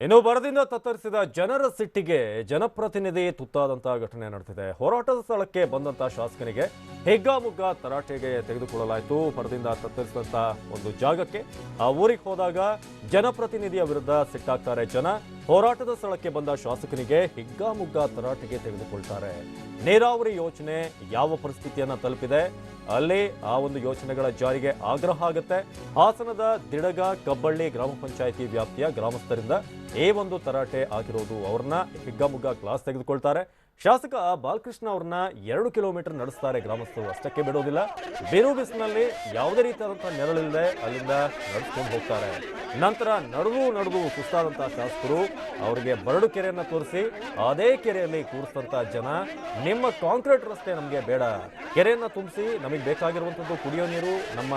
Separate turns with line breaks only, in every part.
ಇನ್ನು ಬರದಿಂದ ತತ್ತರಿಸಿದ ಜನರ ಸಿಟ್ಟಿಗೆ ಜನಪ್ರತಿನಿಧಿ ತುತ್ತಾದಂತಹ ಘಟನೆ ನಡೆದಿದೆ. ಹೋರಾಟದ ಸ್ಥಳಕ್ಕೆ ಬಂದಂತಹ ಶಾಸಕನಿಗೆ ಹೆಗ್ಗಾಮುಗ್ಗ ತರಾಟೆಗೆ ತೆಗೆದುಕೊಳ್ಳಲಾಯಿತು. ಪರದಿಂದ ತತ್ತರಿಸಿದಂಥ ಒಂದು ಜಾಗಕ್ಕೆ ಆ ಊರಿಗೆ ಹೋದಾಗ ಜನಪ್ರತಿನಿಧಿಯ ವಿರುದ್ಧ ಸಿಟ್ಟಾಗ್ತಾರೆ ಜನ. ಹೋರಾಟದ ಸ್ಥಳಕ್ಕೆ ಬಂದ ಶಾಸಕನಿಗೆ ಹಿಗ್ಗಾಮುಗ್ಗ ತರಾಟೆಗೆ ತೆಗೆದುಕೊಳ್ತಾರೆ. ನೀರಾವರಿ ಯೋಜನೆ ಯಾವ ಪರಿಸ್ಥಿತಿಯನ್ನ ತಲುಪಿದೆ? ಅಲ್ಲಿ ಆ ಒಂದು ಯೋಜನೆಗಳ ಜಾರಿಗೆ ಆಗ್ರಹ ಆಗುತ್ತೆ. ಹಾಸನದ ದಿಡಗ ಕಬ್ಬಳ್ಳಿ ಗ್ರಾಮ ಪಂಚಾಯಿತಿ ವ್ಯಾಪ್ತಿಯ ಗ್ರಾಮಸ್ಥರಿಂದ ಈ ಒಂದು ತರಾಟೆ ಆಗಿರೋದು ಅವ್ರನ್ನ ಹಿಗ್ಗಾಮುಗ್ಗ ಕ್ಲಾಸ್ ತೆಗೆದುಕೊಳ್ತಾರೆ. ಶಾಸಕ ಬಾಲಕೃಷ್ಣ ಅವ್ರನ್ನ ಎರಡು ಕಿಲೋಮೀಟರ್ ನಡೆಸ್ತಾರೆ ಗ್ರಾಮಸ್ಥರು. ಅಷ್ಟಕ್ಕೆ ಬಿಡೋದಿಲ್ಲ. ಬೇರೂ ಬಿಸಿನಲ್ಲಿ ಯಾವುದೇ ರೀತಿಯಾದಂಥ ನೆರಳಿಲ್ಲದೆ ಅಲ್ಲಿಂದ ನಡೆಸ್ಕೊಂಡು ಹೋಗ್ತಾರೆ. ನಂತರ ನಡೆದು ನಡೆದು ಸುಸ್ತಾದಂತಹ ಶಾಸಕರು ಅವರಿಗೆ ಬರಡು ಕೆರೆಯನ್ನ ತೋರಿಸಿ, ಅದೇ ಕೆರೆಯಲ್ಲಿ ಕೂರಿಸಿದಂಥ ಜನ ನಿಮ್ಮ ಕಾಂಕ್ರೀಟ್ ರಸ್ತೆ ನಮಗೆ ಬೇಡ. ಕೆರೆಯನ್ನ ತುಂಬಿಸಿ ನಮಗೆ ಬೇಕಾಗಿರುವಂಥದ್ದು ಕುಡಿಯೋ ನೀರು, ನಮ್ಮ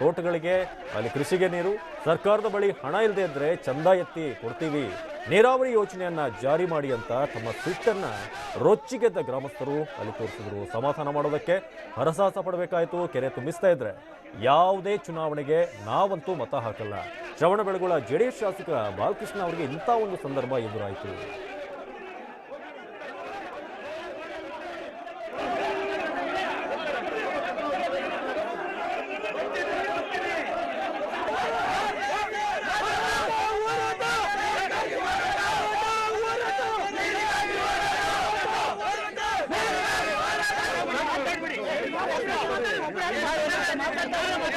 ತೋಟಗಳಿಗೆ, ಅಲ್ಲಿ ಕೃಷಿಗೆ ನೀರು, ಸರ್ಕಾರದ ಬಳಿ ಹಣ ಇಲ್ಲದೆ ಇದ್ದರೆ ಚಂದ ಎತ್ತಿ ಕೊಡ್ತೀವಿ. ನೀರಾವರಿ ಯೋಜನೆಯನ್ನ ಜಾರಿ ಮಾಡಿ ಅಂತ ತಮ್ಮ ಸಿಟ್ಟನ್ನು ರೊಚ್ಚಿಗೆದ್ದ ಗ್ರಾಮಸ್ಥರು ಅಲ್ಲಿ ತೋರಿಸಿದ್ರು. ಸಮಾಧಾನ ಮಾಡೋದಕ್ಕೆ ಹರಸಾಹಸ ಪಡಬೇಕಾಯಿತು. ಕೆರೆ ತುಂಬಿಸ್ತಾ ಇದ್ರೆ ಯಾವುದೇ ಚುನಾವಣೆಗೆ ನಾವಂತೂ ಮತ ಹಾಕಲ್ಲ. ಶ್ರವಣಬೆಳಗೊಳ ಜೆಡಿಎಸ್ ಶಾಸಕ ಬಾಲಕೃಷ್ಣ ಅವರಿಗೆ ಇಂಥ ಒಂದು ಸಂದರ್ಭ ಎದುರಾಯಿತು.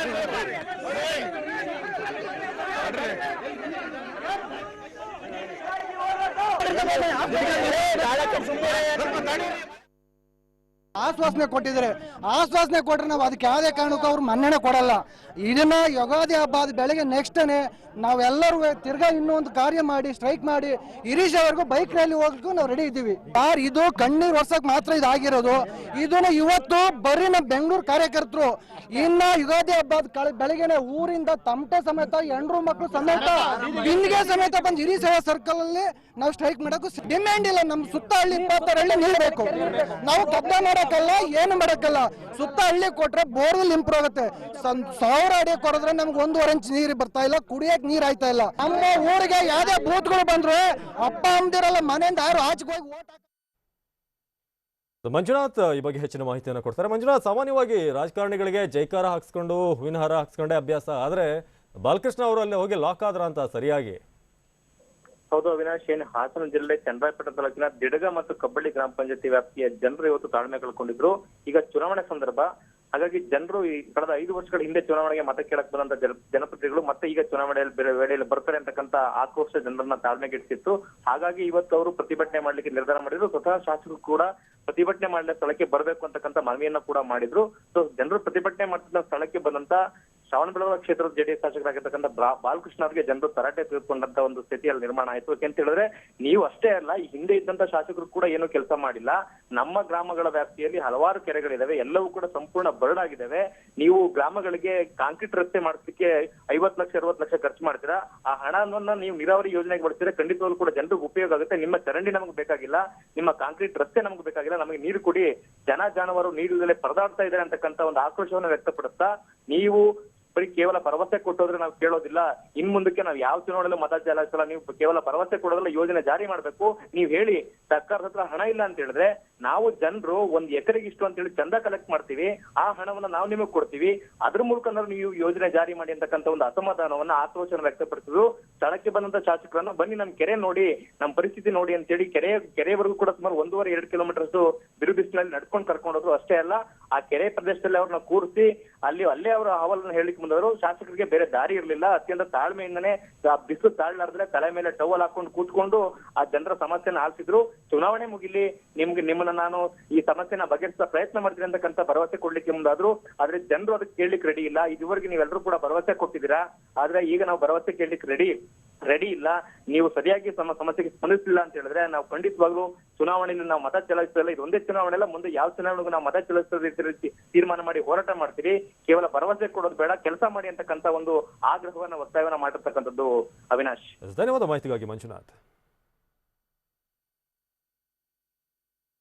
ಹೋರಾಟ ಆಶ್ವಾಸನೆ ಕೊಟ್ಟಿದ್ದಾರೆ. ಆಶ್ವಾಸನೆ ಕೊಟ್ರೆ ನಾವು ಅದಕ್ಕೆ ಯಾವುದೇ ಕಾರಣಕ್ಕೂ ಅವ್ರು ಮನ್ನಣೆ ಕೊಡಲ್ಲ. ಇದನ್ನ ಯುಗಾದಿ ಹಬ್ಬ ಆದ ಬೆಳಗ್ಗೆ ನೆಕ್ಸ್ಟ್ನೇ ನಾವೆಲ್ಲರೂ ತಿರ್ಗಾ ಇನ್ನೂ ಒಂದು ಕಾರ್ಯ ಮಾಡಿ ಸ್ಟ್ರೈಕ್ ಮಾಡಿ ಇರೀಶವರೆಗೂ ಬೈಕ್ ರ್ಯಾಲಿ ಹೋಗಕ್ಕೂ ನಾವು ರೆಡಿ ಇದ್ದೀವಿ. ಯಾರು ಇದು ಕಣ್ಣೀರು ವರ್ಷಕ್ಕೆ ಮಾತ್ರ ಇದಾಗಿರೋದು, ಇದನ್ನ ಇವತ್ತು ಬರೀ ನಮ್ಮ ಬೆಂಗಳೂರು ಕಾರ್ಯಕರ್ತರು, ಇನ್ನ ಯುಗಾದಿ ಹಬ್ಬ ಬೆಳಗ್ಗೆ ಬೆಳಗ್ಗೆನೆ ಊರಿಂದ ತಮಟೆ ಸಮೇತ, ಹೆಣ್ರು ಮಕ್ಕಳು ಸಮೇತ, ಹಿಂದಿಗೆ ಸಮೇತ ಬಂದು ಹಿರಿಸೇವಾ ಸರ್ಕಲ್ ಅಲ್ಲಿ ನಾವು ಸ್ಟ್ರೈಕ್ ಮಾಡೋಕ್ಕೂ ಡಿಮ್ಯಾಂಡ್ ಇಲ್ಲ. ನಮ್ಮ ಸುತ್ತ ಹಳ್ಳಿ ಇಪ್ಪತ್ತಾರು ಹಳ್ಳಿ ನೀಡಬೇಕು ನಾವು ಕಬ್ಬ ಮಾಡಕ್ಕಲ್ಲ ಏನು ಮಾಡಕ್ಕಲ್ಲ ಸುತ್ತ ಹಳ್ಳಿ ಕೊಟ್ರೆ ಬೋರ್ವೆಲ್ ಇಂಪ್ರೂವ್ ಆಗುತ್ತೆ. ಸಾವಿರ ಅಡಿ ಕೊಡಿದ್ರೆ ನಮ್ಗೆ ಒಂದೂವರೆ ಇಂಚ್ ನೀರು ಬರ್ತಾ ಇಲ್ಲ, ಕುಡಿಯಕ್ ನೀರ್ ಆಯ್ತಾ ಇಲ್ಲ. ನಮ್ಮ ಊರಿಗೆ ಯಾವ್ದೇ ಬೂತ್ಗಳು ಬಂದ್ರು ಅಪ್ಪ ಅಂದಿರಲ್ಲ, ಮನೆಯಿಂದ ಯಾರು ಆಚೆಗೆ ಹೋಗಿ ಓಟ್
ಮಂಜುನಾಥ್, ಈ ಬಗ್ಗೆ ಹೆಚ್ಚಿನ ಮಾಹಿತಿಯನ್ನು ಕೊಡ್ತಾರೆ. ಮಂಜುನಾಥ್, ಸಾಮಾನ್ಯವಾಗಿ ರಾಜಕಾರಣಿಗಳಿಗೆ ಜೈಕಾರ ಹಾಕ್ಸ್ಕೊಂಡು ಹೂವಿನ ಹಾರ ಹಾಕ್ಸ್ಕೊಂಡೇ ಅಭ್ಯಾಸ. ಆದರೆ ಬಾಲಕೃಷ್ಣ ಅವರು ಅಲ್ಲೇ ಹೋಗಿ ಲಾಕ್ ಆದ್ರ ಅಂತ ಸರಿಯಾಗಿ.
ಹೌದು ಅವಿನಾಶ್, ಏನು ಹಾಸನ ಜಿಲ್ಲೆ ಚನ್ನರಾಯಪಟ್ಟಣ ತಾಲೂಕಿನ ದಿಡಗ ಮತ್ತು ಕಬ್ಬಳ್ಳಿ ಗ್ರಾಮ ಪಂಚಾಯತಿ ವ್ಯಾಪ್ತಿಯ ಜನರು ಇವತ್ತು ತಾಳ್ಮೆ ಕಳ್ಕೊಂಡಿದ್ರು. ಈಗ ಚುನಾವಣೆ ಸಂದರ್ಭ. ಹಾಗಾಗಿ ಜನರು ಈ ಕಳೆದ ಐದು ವರ್ಷಗಳ ಹಿಂದೆ ಚುನಾವಣೆಗೆ ಮತ ಕೇಳಕ್ ಬಂದಂತ ಜನ, ಜನಪ್ರತಿನಿಧಿಗಳು ಮತ್ತೆ ಈಗ ಚುನಾವಣೆಯಲ್ಲಿ ಬೇರೆ ವೇಳೆಯಲ್ಲಿ ಬರ್ತಾರೆ ಅಂತಕ್ಕಂತ ಆಕ್ರೋಶ ಜನರನ್ನ ತಾಳ್ಮೆಗೆಡಿಸಿತ್ತು ಹಾಗಾಗಿ ಇವತ್ತು ಅವರು ಪ್ರತಿಭಟನೆ ಮಾಡ್ಲಿಕ್ಕೆ ನಿರ್ಧಾರ ಮಾಡಿದ್ರು. ಸ್ವತಃ ಶಾಸಕರು ಕೂಡ ಪ್ರತಿಭಟನೆ ಮಾಡಿದ ಸ್ಥಳಕ್ಕೆ ಬರಬೇಕು ಅಂತಕ್ಕಂತ ಮನವಿಯನ್ನ ಕೂಡ ಮಾಡಿದ್ರು. ಸೊ, ಜನರು ಪ್ರತಿಭಟನೆ ಮಾಡ್ತಿದ್ದ ಸ್ಥಳಕ್ಕೆ ಬಂದಂತ ಶ್ರವಣಬೆಳಗೊಳ ಕ್ಷೇತ್ರದ ಜೆಡಿಎಸ್ ಶಾಸಕರಾಗಿರ್ತಕ್ಕಂಥ ಬಾಲಕೃಷ್ಣ ಅವರಿಗೆ ಜನರು ತರಾಟೆ ತೆಗೆದುಕೊಂಡಂತ ಒಂದು ಸ್ಥಿತಿಯಲ್ಲಿ ನಿರ್ಮಾಣ ಆಯ್ತು. ಯಾಕೆಂತ ಹೇಳಿದ್ರೆ, ನೀವು ಅಷ್ಟೇ ಅಲ್ಲ, ಈ ಹಿಂದೆ ಇದ್ದಂತ ಶಾಸಕರು ಕೂಡ ಏನು ಕೆಲಸ ಮಾಡಿಲ್ಲ. ನಮ್ಮ ಗ್ರಾಮಗಳ ವ್ಯಾಪ್ತಿಯಲ್ಲಿ ಹಲವಾರು ಕೆರೆಗಳಿದಾವೆ. ಎಲ್ಲವೂ ಕೂಡ ಸಂಪೂರ್ಣ ಬರ್ಡ್ ಆಗಿದ್ದಾವೆ ನೀವು ಗ್ರಾಮಗಳಿಗೆ ಕಾಂಕ್ರೀಟ್ ರಸ್ತೆ ಮಾಡಿಸ್ಲಿಕ್ಕೆ ಐವತ್ತು ಲಕ್ಷ, ಅರವತ್ತು ಲಕ್ಷ ಖರ್ಚು ಮಾಡ್ತೀರಾ? ಆ ಹಣವನ್ನ ನೀವು ನೀರಾವರಿ ಯೋಜನೆಗೆ ಬಳಸಿದ್ರೆ ಖಂಡಿತವಾಗ್ಲೂ ಕೂಡ ಜನರಿಗೆ ಉಪಯೋಗ ಆಗುತ್ತೆ. ನಿಮ್ಮ ಚರಂಡಿ ನಮಗೆ ಬೇಕಾಗಿಲ್ಲ. ನಿಮ್ಮ ಕಾಂಕ್ರೀಟ್ ರಸ್ತೆ ನಮಗೆ ಬೇಕಾಗಿಲ್ಲ. ನಮಗೆ ನೀರು ಕೊಡಿ. ಜನ ಜಾನುವಾರು ನೀರಿಲ್ಲದೆ ಪರದಾಡ್ತಾ ಇದ್ದಾರೆ ಅಂತಕ್ಕಂತ ಒಂದು ಆಕ್ರೋಶವನ್ನು ವ್ಯಕ್ತಪಡಿಸ್ತಾ, ನೀವು ಬರೀ ಕೇವಲ ಭರವಸೆ ಕೊಟ್ಟೋದ್ರೆ ನಾವು ಕೇಳೋದಿಲ್ಲ. ಇನ್ ಮುಂದಕ್ಕೆ ನಾವು ಯಾವ ಚುನಾವಣೆಯಲ್ಲೂ ಮತ ಚಲಾಯಿಸಲ್ಲ ನೀವು ಕೇವಲ ಭರವಸೆ ಕೊಡೋದ್ರಲ್ಲ ಯೋಜನೆ ಜಾರಿ ಮಾಡ್ಬೇಕು. ನೀವ್ ಹೇಳಿ, ಸರ್ಕಾರದ ಹತ್ರ ಹಣ ಇಲ್ಲ ಅಂತ ಹೇಳಿದ್ರೆ, ನಾವು ಜನರು ಒಂದ್ ಎಕರೆಗೆ ಇಷ್ಟು ಅಂತ ಹೇಳಿ ಚಂದ ಕಲೆಕ್ಟ್ ಮಾಡ್ತೀವಿ. ಆ ಹಣವನ್ನ ನಾವು ನಿಮಗೆ ಕೊಡ್ತೀವಿ. ಅದ್ರ ಮೂಲಕ ನೀವು ಯೋಜನೆ ಜಾರಿ ಮಾಡಿ ಅಂತಕ್ಕಂಥ ಒಂದು ಅಸಮಾಧಾನವನ್ನ ಆಕ್ರೋಶವನ್ನು ವ್ಯಕ್ತಪಡಿಸಿದ್ರು. ಸ್ಥಳಕ್ಕೆ ಬಂದಂತ ಶಾಸಕರನ್ನ ಬನ್ನಿ ನಮ್ ಕೆರೆ ನೋಡಿ, ನಮ್ ಪರಿಸ್ಥಿತಿ ನೋಡಿ ಅಂತೇಳಿ ಕೆರೆ, ಕೆರೆವರೆಗೂ ಕೂಡ ಸುಮಾರು ಒಂದೂವರೆ, ಎರಡು ಕಿಲೋಮೀಟರ್ ಬಿರು ನಡ್ಕೊಂಡು ಕರ್ಕೊಂಡು ಹೋದ್ರು ಅಷ್ಟೇ ಅಲ್ಲ. ಆ ಕೆರೆ ಪ್ರದೇಶದಲ್ಲಿ ಅವ್ರನ್ನ ಕೂರಿಸಿ ಅಲ್ಲಿ, ಅಲ್ಲೇ ಅವರು ಅಹವಾಲನ್ನು ಹೇಳಿಕ್ ಬಂದವರು ಶಾಸಕರಿಗೆ ಬೇರೆ ದಾರಿ ಇರಲಿಲ್ಲ. ಅತ್ಯಂತ ತಾಳ್ಮೆಯಿಂದನೇ ಬಿಸಿಲು ತಾಳ್ಲಾರ್ದ್ರೆ ತಲೆ ಮೇಲೆ ಟವಲ್ ಹಾಕೊಂಡು ಕೂತ್ಕೊಂಡು ಆ ಜನರ ಸಮಸ್ಯೆನ ಆಲಿಸಿದ್ರು. ಚುನಾವಣೆ ಮುಗಿಲಿ, ನಿಮ್ಗೆ, ನಿಮ್ಮನ್ನ ನಾನು ಈ ಸಮಸ್ಯೆನ ಬಗೆಹರಿಸೋ ಪ್ರಯತ್ನ ಮಾಡ್ತೀನಿ ಅಂತಕ್ಕಂಥ ಭರವಸೆ ಕೊಡ್ಲಿಕ್ಕೆ ಮುಂದಾದ್ರು. ಆದ್ರೆ ಜನರು ಅದಕ್ಕೆ ಕೇಳಲಿಕ್ಕೆ ರೆಡಿ ಇಲ್ಲ. ಇದುವರೆಗೆ ನೀವೆಲ್ಲರೂ ಕೂಡ ಭರವಸೆ ಕೊಟ್ಟಿದ್ದೀರಾ? ಆದ್ರೆ ಈಗ ನಾವು ಭರವಸೆ ಕೇಳಲಿಕ್ಕೆ ರೆಡಿ ರೆಡಿ ಇಲ್ಲ. ನೀವು ಸರಿಯಾಗಿ ನಮ್ಮ ಸಮಸ್ಯೆಗೆ ಸ್ಪಂದಿಸಲಿಲ್ಲ ಅಂತ ಹೇಳಿದ್ರೆ ನಾವು ಖಂಡಿತವಾಗ್ಲೂ ಚುನಾವಣೆಯಲ್ಲಿ ನಾವು ಮತ ಚಲಾಯಿಸಲ್ಲ ಇದೊಂದೇ ಚುನಾವಣೆ ಅಲ್ಲ, ಮುಂದೆ ಯಾವ ಚುನಾವಣೆಗೂ ನಾವು ಮತ ಚಲಾಯಿಸೋದು ತೀರ್ಮಾನ ಮಾಡಿ ಹೋರಾಟ ಮಾಡ್ತೀವಿ. ಕೇವಲ ಭರವಸೆ ಕೊಡೋದು ಬೇಡ, ಕೆಲಸ ಮಾಡಿ ಅಂತಕ್ಕಂಥ ಒಂದು ಆಗ್ರಹವನ್ನ ಒತ್ತಾಯವನ್ನ ಮಾಡಿರ್ತಕ್ಕಂಥದ್ದು ಅವಿನಾಶ್.
ಧನ್ಯವಾದ ಮಾಹಿತಿಗಾಗಿ ಮಂಜುನಾಥ್.